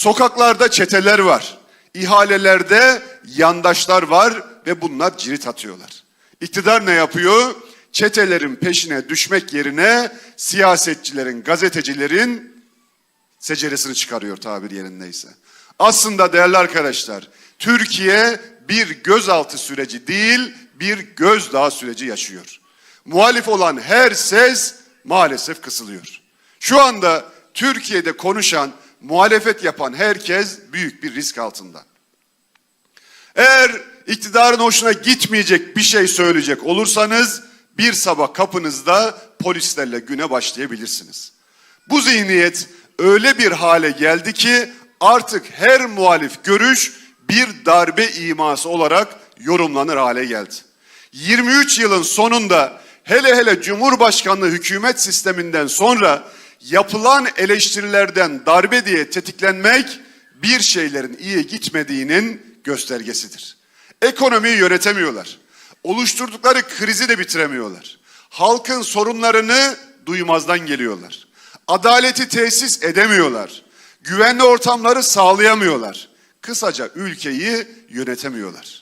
Sokaklarda çeteler var. İhalelerde yandaşlar var ve bunlar cirit atıyorlar. İktidar ne yapıyor? Çetelerin peşine düşmek yerine siyasetçilerin, gazetecilerin seceresini çıkarıyor tabir yerindeyse. Aslında değerli arkadaşlar, Türkiye bir gözaltı süreci değil, bir gözdağı süreci yaşıyor. Muhalif olan her ses maalesef kısılıyor. Şu anda Türkiye'de konuşan, muhalefet yapan herkes büyük bir risk altında. Eğer iktidarın hoşuna gitmeyecek bir şey söyleyecek olursanız bir sabah kapınızda polislerle güne başlayabilirsiniz. Bu zihniyet öyle bir hale geldi ki artık her muhalif görüş bir darbe iması olarak yorumlanır hale geldi. 23 yılın sonunda hele hele Cumhurbaşkanlığı hükümet sisteminden sonra yapılan eleştirilerden darbe diye tetiklenmek bir şeylerin iyi gitmediğinin göstergesidir. Ekonomiyi yönetemiyorlar. Oluşturdukları krizi de bitiremiyorlar. Halkın sorunlarını duymazdan geliyorlar. Adaleti tesis edemiyorlar. Güvenli ortamları sağlayamıyorlar. Kısaca ülkeyi yönetemiyorlar.